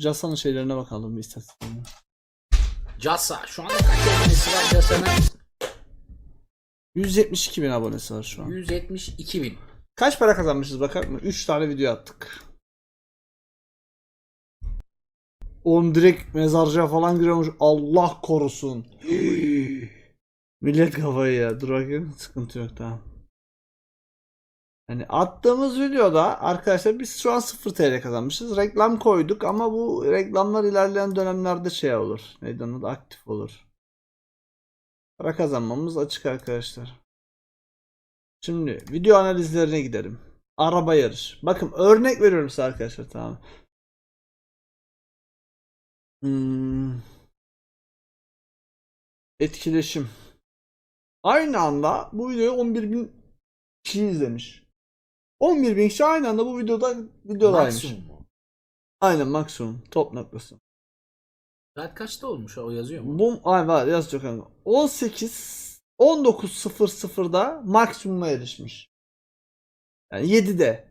şu Casa'nın şeylerine bakalım bir istatistiklerine. Casa. Şu anda kaç abonesi var Casa'nın? 172 bin abonesi var şu an. 172 bin. Kaç para kazanmışız bakar mı? 3 tane video attık. Oğlum direkt mezarcıya falan giriyormuş. Allah korusun. Millet kafayı ya. Dur bakayım. Sıkıntı yok tamam. Hani attığımız videoda arkadaşlar biz şu an 0 TL kazanmışız. Reklam koyduk ama bu reklamlar ilerleyen dönemlerde şey olur. Neydi onun? Aktif olur. Para kazanmamız açık arkadaşlar. Şimdi video analizlerine gidelim. Araba yarış. Bakın örnek veriyorum size arkadaşlar tamam. Hmm. Etkileşim. Aynı anda bu videoyu 11 bin kişi izlemiş. 11 bin kişi aynı anda bu videoda videodaymış. Maksimum mu? Aynen maksimum. Top noktası. Saat kaçta olmuş o yazıyor mu? Bu ay var yazıyor kanka. 18 19.00'da maksimuma erişmiş. Yani 7'de.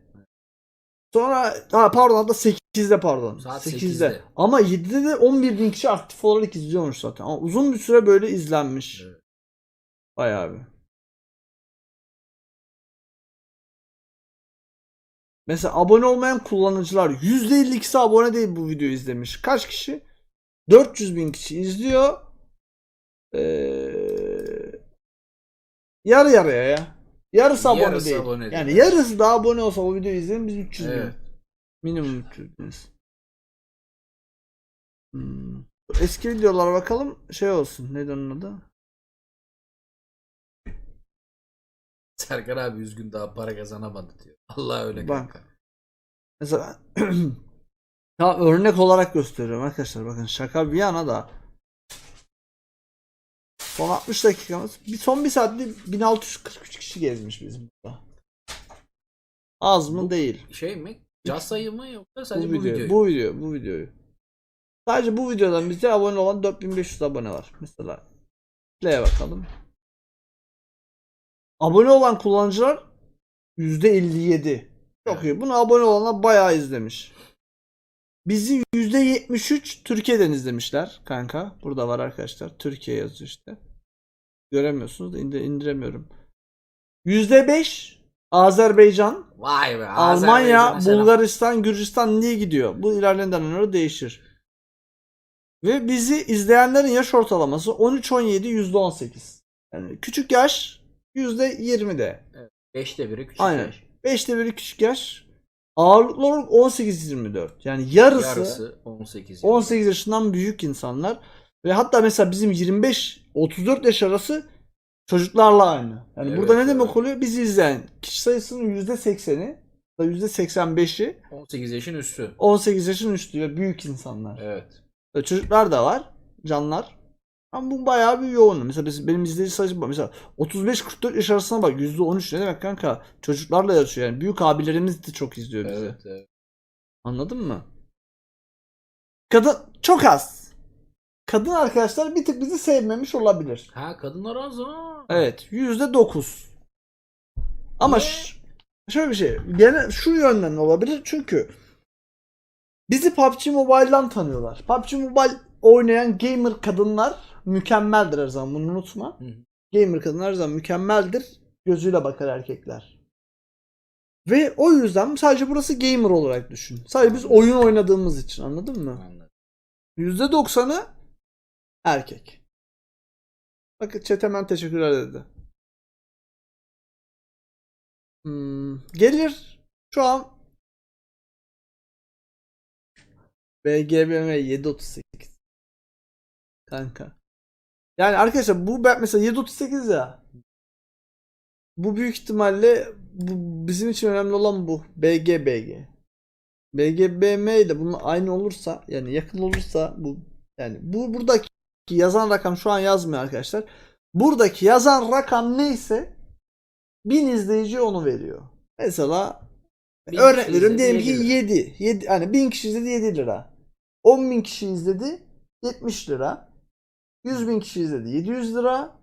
Sonra ha pardon hatta 8'de pardon. Saat 8'de. 8'de. Ama 7'de de 11 bin kişi aktif olarak izliyormuş zaten. Ama uzun bir süre böyle izlenmiş. Evet. Bayağı bir. Mesela abone olmayan kullanıcılar %52'si abone değil bu videoyu izlemiş. Kaç kişi? 400 bin kişi izliyor. Ee, yarı yarıya ya. Yarısı abone Yarısı değil. abone değil. yani yarısı da abone olsa o videoyu izleyin biz 300 Evet. bin. Minimum 300 biniz. Hmm. Eski videolara bakalım. Şey olsun. Neydi onun adı? Serkan abi üzgün daha para kazanamadı diyor. Allah öyle Bak. kanka. Mesela ya örnek olarak gösteriyorum arkadaşlar bakın şaka bir yana da son 60 dakikamız bir son bir saatte 1643 kişi gezmiş bizim burada. Az mı Bu- değil. Şey mi? Casa'yı mı yoksa Bu, sadece bu, video, videoyu? bu video, bu videoyu. Sadece bu videodan bize abone olan 4500 abone var. Mesela play'e bakalım. Abone olan kullanıcılar %57. Çok Evet. iyi. Bunu abone olanlar bayağı izlemiş. Bizi %73 Türkiye'den izlemişler kanka. Burada var arkadaşlar. Türkiye yazıyor işte. Göremiyorsunuz da indir- indiremiyorum. %5 Azerbaycan, Vay be. Almanya, Azerbaycan'a selam. Bulgaristan, Gürcistan niye gidiyor? Bu ilerleyen dönemlerde değişir. Ve bizi izleyenlerin yaş ortalaması 13-17 %18. Yani küçük yaş %20'de. Beşte biri küçük Aynen. yaş. 5'te biri küçük yaş. Ağırlıklı olarak 18-24. Yani yarısı, Yarısı 18. 18 yaşından büyük insanlar. Ve hatta mesela bizim 25-34 yaş arası çocuklarla aynı. Yani Evet, burada ne demek evet. oluyor? Bizi izleyen kişi sayısının %80'i da %85'i 18 yaşın üstü. 18 yaşın üstü ve büyük insanlar. Evet. Ve çocuklar da var. Canlar. Ama bu bayağı bir yoğun. Mesela benim izleyici sayısı mesela 35-44 yaş arasına bak %13 ne demek kanka? Çocuklarla yaşıyor yani. Büyük abilerimiz de çok izliyor bizi. Evet, evet. Anladın mı? Kadın çok az. Kadın arkadaşlar bir tık bizi sevmemiş olabilir. Ha kadınlar az ha. Evet %9. Ama ş- şöyle bir şey. Gene şu yönden olabilir çünkü bizi PUBG Mobile'dan tanıyorlar. PUBG Mobile oynayan gamer kadınlar mükemmeldir her zaman bunu unutma. Hı hı. Gamer kadınlar her zaman mükemmeldir. Gözüyle bakar erkekler. Ve o yüzden sadece burası gamer olarak düşün. Sadece biz oyun oynadığımız için anladın mı? Anladım. %90'ı erkek. Bakın chat hemen teşekkürler dedi. Hmm, gelir şu an BGBM 738 kanka. Yani arkadaşlar bu ben mesela 738 ya. Bu büyük ihtimalle bu bizim için önemli olan bu. BGBG. BGBM ile bunun aynı olursa yani yakın olursa bu yani bu buradaki yazan rakam şu an yazmıyor arkadaşlar. Buradaki yazan rakam neyse 1000 izleyici onu veriyor. Mesela Bin örnek veriyorum diyelim ki yedi 7. 7 hani 1000 kişi izledi 7 lira. 10 bin kişi izledi 70 lira. 100 bin kişi izledi 700 lira.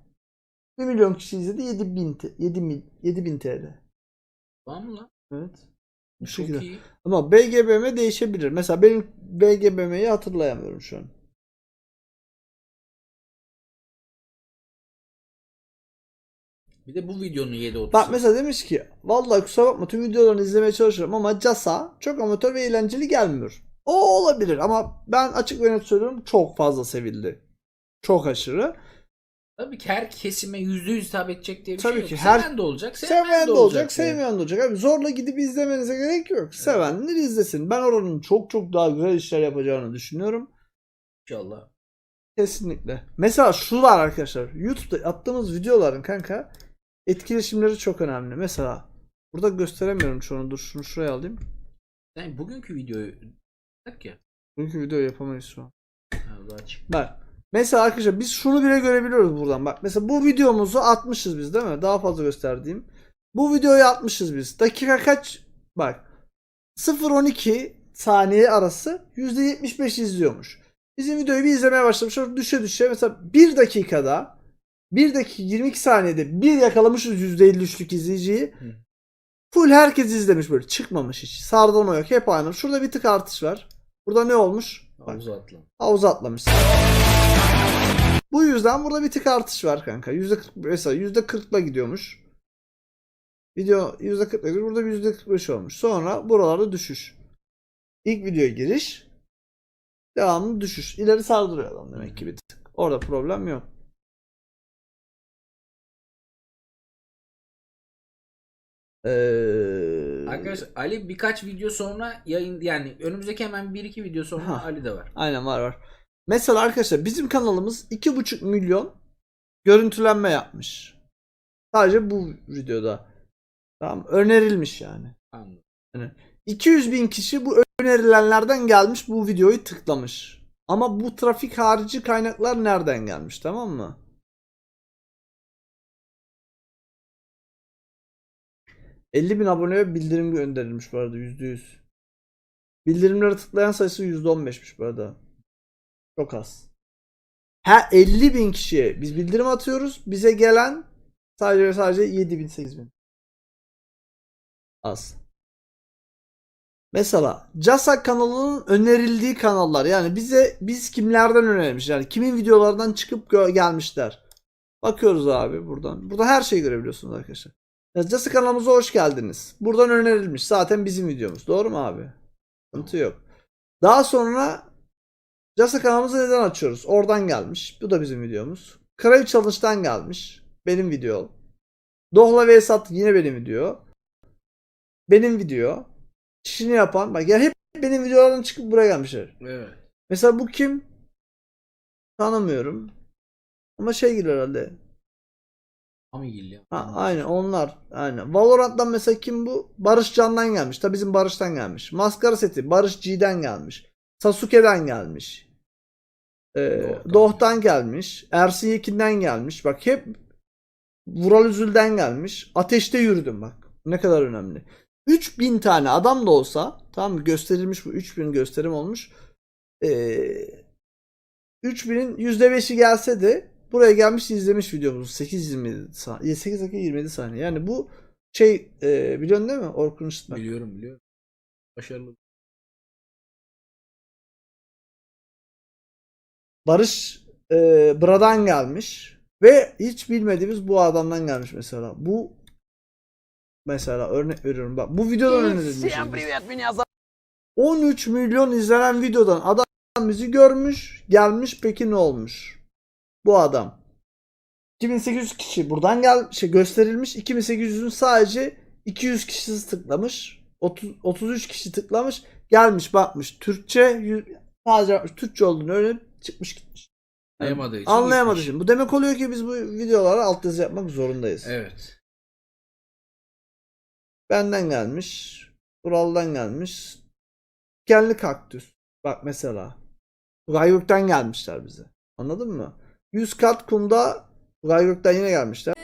1 milyon kişi izledi 7000 te- 7 mil 7000 TL. Tamam mı lan? Evet. Bu Çok şekilde. iyi. Ama BGBM değişebilir. Mesela benim BGBM'yi hatırlayamıyorum şu an. Bir de bu videonun 7.30. Bak mesela demiş ki vallahi kusura bakma tüm videolarını izlemeye çalışıyorum ama CASA çok amatör ve eğlenceli gelmiyor. O olabilir ama ben açık ve net söylüyorum çok fazla sevildi. Çok aşırı. Tabii ki her kesime %100 hitap edecek diye bir Tabii şey yok. ki her- Seven de olacak, sevmeyen, Sevmeyen de olacak, yani. sevmeyen de olacak. Abi zorla gidip izlemenize gerek yok. Sevenler izlesin. Ben oranın çok çok daha güzel işler yapacağını düşünüyorum. İnşallah. Kesinlikle. Mesela şu var arkadaşlar. YouTube'da attığımız videoların kanka etkileşimleri çok önemli. Mesela burada gösteremiyorum şunu. Dur şunu şuraya alayım. Yani bugünkü videoyu ya. Bugünkü videoyu yapamayız şu an. Ha. Bak. Mesela arkadaşlar biz şunu bile görebiliyoruz buradan. Bak mesela bu videomuzu atmışız biz değil mi? Daha fazla gösterdiğim. Bu videoyu atmışız biz. Dakika kaç? Bak. 0-12 saniye arası %75 izliyormuş. Bizim videoyu bir izlemeye başlamış. Şöyle düşe düşe mesela 1 dakikada 1 dakika 22 saniyede bir yakalamışız %53'lük izleyiciyi. Hı. Full herkes izlemiş böyle. Çıkmamış hiç. Sardan o yok. Hep aynı. Şurada bir tık artış var. Burada ne olmuş? Havuza atla. Havuza atlamış. Bu yüzden burada bir tık artış var kanka. %40 mesela %40'la gidiyormuş. Video %40'la gidiyor. Burada bir %45 olmuş. Sonra buralarda düşüş. İlk videoya giriş. Devamlı düşüş. İleri sardırıyor adam demek ki bir tık. Orada problem yok. Ee, Arkadaşlar Ali birkaç video sonra yayın yani önümüzdeki hemen 1-2 video sonra Ha. Ali de var. Aynen var var. Mesela arkadaşlar bizim kanalımız 2,5 milyon görüntülenme yapmış. Sadece bu videoda. Tamam önerilmiş yani. Anladım. 200 bin kişi bu önerilenlerden gelmiş bu videoyu tıklamış. Ama bu trafik harici kaynaklar nereden gelmiş tamam mı? ...50 bin aboneye bildirim gönderilmiş bu arada %100. Bildirimlere tıklayan sayısı %15'miş bu arada. Çok az. Ha 50 bin kişiye biz bildirim atıyoruz. Bize gelen sadece sadece 7 bin 8 bin. Az. Mesela CASA kanalının önerildiği kanallar yani bize biz kimlerden önerilmiş yani kimin videolardan çıkıp gelmişler. Bakıyoruz abi buradan. Burada her şeyi görebiliyorsunuz arkadaşlar. Ya CASA kanalımıza hoş geldiniz. Buradan önerilmiş. Zaten bizim videomuz. Doğru mu abi? Sıkıntı yok. Daha sonra CASA kanalımızı neden açıyoruz? Oradan gelmiş. Bu da bizim videomuz. Crave Challenge'dan gelmiş. Benim video. Dohla ve Esat yine benim video. Benim video. İşini yapan. Bak ya hep benim videolardan çıkıp buraya gelmişler. Evet. Mesela bu kim? Tanımıyorum. Ama şey geliyor herhalde. Amigil ya. Ha, aynen onlar. Aynen. Valorant'tan mesela kim bu? Barış Can'dan gelmiş. Tabi bizim Barış'tan gelmiş. Maskara seti Barış G'den gelmiş. Sasuke'den gelmiş. Ee. Doğh'tan gelmiş. Ersin Yekin'den gelmiş. Bak hep Vural Üzül'den gelmiş. Ateşte yürüdüm bak. Ne kadar önemli. 3000 tane adam da olsa tamam mı? Gösterilmiş bu 3000 gösterim olmuş. Ee, 3000'in %5'i gelse de Buraya gelmiş izlemiş videomuzu 8 27 saniye 8 dakika 27 saniye. Yani bu şey e, biliyorsun değil mi? Orkun Işıtmak. Biliyorum biliyorum. Başarılı. Barış e, Bra'dan gelmiş ve hiç bilmediğimiz bu adamdan gelmiş mesela. Bu mesela örnek veriyorum bak bu videodan örnek 13 milyon izlenen videodan adam bizi görmüş gelmiş peki ne olmuş? Bu adam 2800 kişi buradan gel şey gösterilmiş 2800'ün sadece 200 kişisi tıklamış 30, 33 kişi tıklamış gelmiş bakmış Türkçe sadece Türkçe olduğunu öğrenip çıkmış gitmiş Yani Anlayamadığı için anlayamadığı için bu demek oluyor ki biz bu videolara altyazı yapmak zorundayız Evet. Benden gelmiş. Ural'dan gelmiş. Dikenli kaktüs. Bak mesela. Gaygök'ten gelmişler bize. Anladın mı? 100 kat kumda Gaygök'ten yine gelmişler.